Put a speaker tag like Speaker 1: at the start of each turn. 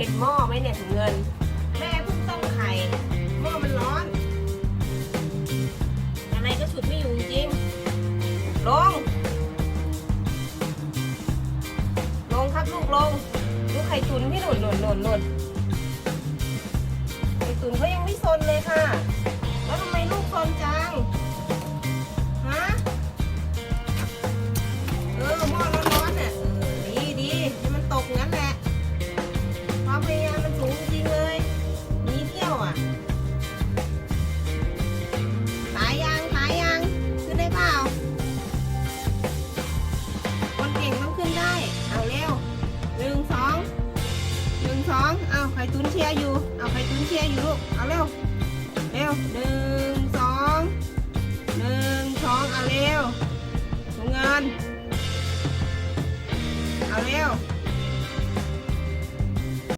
Speaker 1: เห็นหม้อไหมเนี่ยถุงเงิน แม่เพิ่งต้มไข่หม้อมันร้อนยังไงก็ฉุดไม่อยู่จริงลง ลงครับลูกลง ลูกไข่ตุนพี่หล่นหนุนหนุนหนุน ตุ้นเชียร์อยู่ เอาไข่ตุ้นเชียร์อยู่ลูก เอาเร็ว เร็วหนึ่งสองหนึ่งสองเอาเร็วถุงเงิน เอาเร็ว